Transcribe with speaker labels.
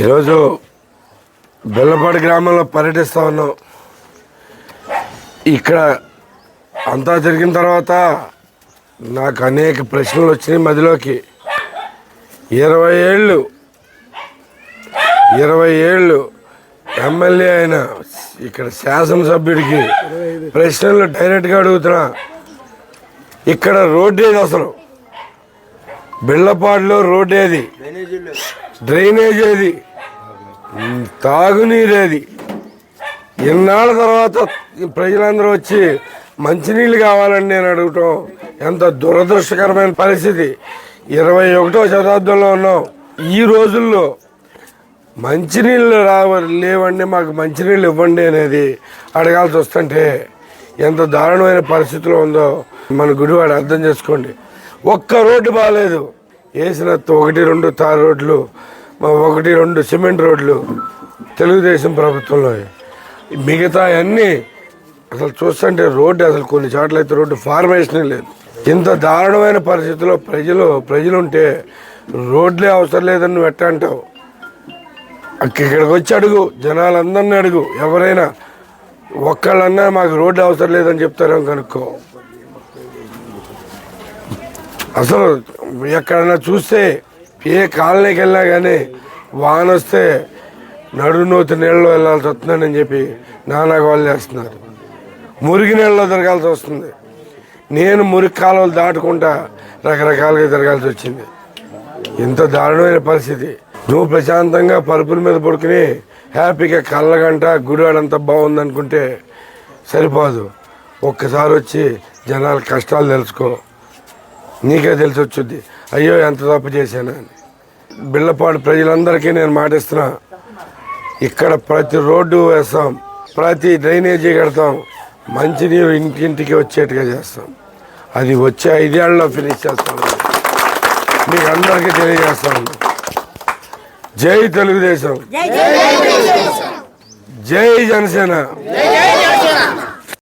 Speaker 1: ఈరోజు బెల్లపాడు గ్రామంలో పర్యటిస్తూ ఉన్నాం. ఇక్కడ అంతా జరిగిన తర్వాత నాకు అనేక ప్రశ్నలు వచ్చినాయి మదిలోకి ఇరవై ఏళ్ళు ఇరవై ఏళ్ళు ఎమ్మెల్యే అయిన ఇక్కడ శాసనసభ్యుడికి ప్రశ్నలు డైరెక్ట్గా అడుగుతున్నా. ఇక్కడ రోడ్డు ఏది అసలు. బిళ్ళపాడులో రోడ్డు ఏది డ్రైనేజ్ ఏది? తాగునీరేది ఇన్నాళ్ళ తర్వాత ప్రజలందరూ వచ్చి మంచినీళ్ళు కావాలని నేను అడగటం ఎంత దురదృష్టకరమైన పరిస్థితి. ఇరవై ఒకటో శతాబ్దంలో ఉన్నాం. ఈ రోజుల్లో మంచినీళ్ళు రావ లేవండి మాకు మంచినీళ్ళు ఇవ్వండి అనేది అడగాల్సి వస్తుంటే ఎంత దారుణమైన పరిస్థితిలో ఉందో మన గుడివాడు అర్థం చేసుకోండి. ఒక్క రోడ్డు బాగాలేదు వేసిన ఒకటి రెండు తార్ రోడ్లు ఒకటి రెండు సిమెంట్ రోడ్లు తెలుగుదేశం ప్రభుత్వంలో. మిగతా అన్నీ అసలు చూస్తుంటే రోడ్డు అసలు కొన్ని చోట్ల అయితే రోడ్డు ఫార్మేషన్ లేదు. ఇంత దారుణమైన పరిస్థితిలో ప్రజలు ప్రజలు ఉంటే రోడ్లే అవసరం లేదని నువ్వు ఎట్ట అంటావు? ఇక్కడికి వచ్చి అడుగు జనాలందరినీ అడుగు ఎవరైనా ఒక్కళ్ళన్నా మాకు రోడ్డు అవసరం లేదని చెప్తారేమో కనుక్కో. అసలు ఎక్కడన్నా చూస్తే ఏ కాలనీకి వెళ్ళినా కానీ వాన వస్తే నడునూతి నీళ్ళలో వెళ్ళాల్సి వస్తుందని చెప్పి నానా గోళ్ళు చేస్తున్నారు. మురికి నీళ్ళలో తిరగాల్సి వస్తుంది. నేను మురికి కాలువలు దాటుకుంటా రకరకాలుగా తిరగాల్సి వచ్చింది. ఇంత దారుణమైన పరిస్థితి. నువ్వు ప్రశాంతంగా పరుపుల మీద పడుకుని హ్యాపీగా కళ్ళగంట గుడివాడంతా బాగుంది అనుకుంటే సరిపోదు. ఒక్కసారి వచ్చి జనాల కష్టాలు తెలుసుకో. నీకే తెలిసి వచ్చుద్ది. అయ్యో ఎంత తప్పు చేశాను అని. బిళ్ళపాడు ప్రజలందరికీ నేను మాటిస్తున్నా. ఇక్కడ ప్రతి రోడ్డు వేస్తాం ప్రతి డ్రైనేజీ కడతాం మంచినీరు ఇంటింటికి వచ్చేట్టుగా చేస్తాం. అది వచ్చే ఐదేళ్ళలో ఫినిష్ చేస్తాం. మీకు అందరికీ తెలియజేస్తాను జై తెలుగుదేశం. జై జనసేన.